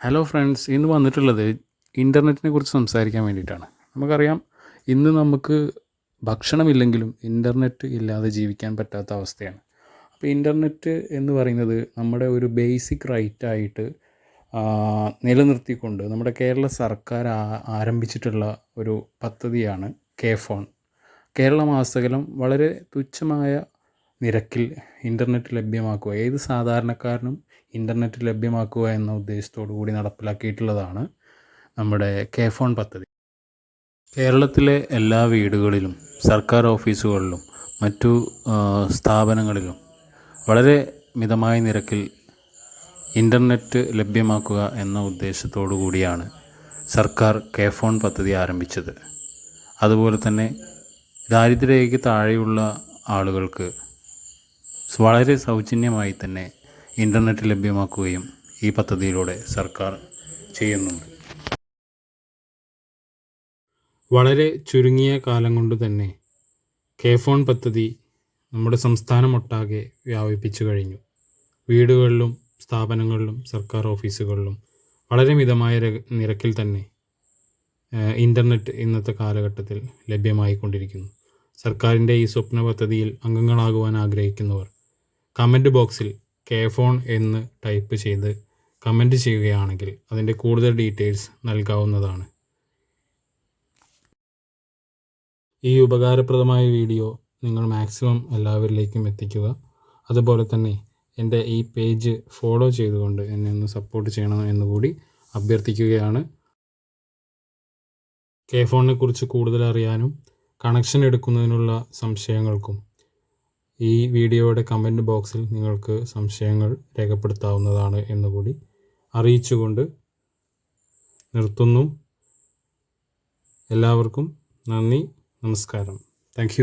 Hello friends ഇന്ന് വന്നിട്ടുള്ളത് ഇന്റർനെറ്റിനെ കുറിച്ച് സംസാരിക്കാൻ വേണ്ടിയിട്ടാണ്. നമുക്കറിയാം ഇന്ന് നമുക്ക് ഭക്ഷണമില്ലെങ്കിലും ഇന്റർനെറ്റ് ഇല്ലാതെ ജീവിക്കാൻ പറ്റാത്ത അവസ്ഥയാണ്. അപ്പോൾ ഇന്റർനെറ്റ് എന്ന് പറയുന്നത് നമ്മുടെ ഒരു ബേസിക് റൈറ്റായിട്ട് നിലനിർത്തിക്കൊണ്ട് നമ്മുടെ കേരള സർക്കാർ ആരംഭിച്ചിട്ടുള്ള ഒരു പദ്ധതിയാണ് കെ ഫോൺ കേരള മാസകലം വളരെ തുച്ഛമായ നിരക്കിൽ ഇന്റർനെറ്റ് ലഭ്യമാക്കുക. ഏത് സാധാരണക്കാരനും ഇന്റർനെറ്റ് ലഭ്യമാക്കുക എന്ന ഉദ്ദേശത്തോടു കൂടി നടപ്പിലാക്കിയിട്ടുള്ളതാണ് നമ്മുടെ കെ ഫോൺ പദ്ധതി. കേരളത്തിലെ എല്ലാ വീടുകളിലും സർക്കാർ ഓഫീസുകളിലും മറ്റു സ്ഥാപനങ്ങളിലും വളരെ മിതമായ നിരക്കിൽ ഇന്റർനെറ്റ് ലഭ്യമാക്കുക എന്ന ഉദ്ദേശത്തോടു കൂടിയാണ് സർക്കാർ കെ ഫോൺ പദ്ധതി ആരംഭിച്ചത്. അതുപോലെ തന്നെ ദാരിദ്ര്യരേഖയ്ക്ക് താഴെയുള്ള ആളുകൾക്ക് വളരെ സൗജന്യമായി തന്നെ ഇന്റർനെറ്റ് ലഭ്യമാക്കുകയും ഈ പദ്ധതിയിലൂടെ സർക്കാർ ചെയ്യുന്നുണ്ട്. വളരെ ചുരുങ്ങിയ കാലം കൊണ്ട് തന്നെ കെ ഫോൺ പദ്ധതി നമ്മുടെ സംസ്ഥാനമൊട്ടാകെ വ്യാപിപ്പിച്ചു കഴിഞ്ഞു. വീടുകളിലും സ്ഥാപനങ്ങളിലും സർക്കാർ ഓഫീസുകളിലും വളരെ മിതമായ നിരക്കിൽ തന്നെ ഇന്റർനെറ്റ് ഇന്നത്തെ കാലഘട്ടത്തിൽ ലഭ്യമായിക്കൊണ്ടിരിക്കുന്നു. സർക്കാരിന്റെ ഈ സ്വപ്ന പദ്ധതിയിൽ അംഗങ്ങളാകുവാൻ ആഗ്രഹിക്കുന്നവർ കമന്റ് ബോക്സിൽ കെ ഫോൺ എന്ന് ടൈപ്പ് ചെയ്ത് കമന്റ് ചെയ്യുകയാണെങ്കിൽ അതിന്റെ കൂടുതൽ ഡീറ്റെയിൽസ് നൽകാവുന്നതാണ്. ഈ ഉപകാരപ്രദമായ വീഡിയോ നിങ്ങൾ മാക്സിമം എല്ലാവരിലേക്കും എത്തിക്കുക. അതുപോലെ തന്നെ എന്റെ ഈ പേജ് ഫോളോ ചെയ്തുകൊണ്ട് എന്നെ ഒന്ന് സപ്പോർട്ട് ചെയ്യണം എന്നുകൂടി അഭ്യർത്ഥിക്കുകയാണ്. കെ ഫോണിനെ കുറിച്ച് കൂടുതൽ അറിയാനും കണക്ഷൻ എടുക്കുന്നതിനുള്ള സംശയങ്ങൾക്കും ഈ വീഡിയോയുടെ കമന്റ് ബോക്സിൽ നിങ്ങൾക്ക് സംശയങ്ങൾ രേഖപ്പെടുത്താവുന്നതാണ് എന്നുകൂടി അറിയിച്ചുകൊണ്ട് നിർത്തുന്നു. എല്ലാവർക്കും നന്ദി നമസ്കാരം. താങ്ക്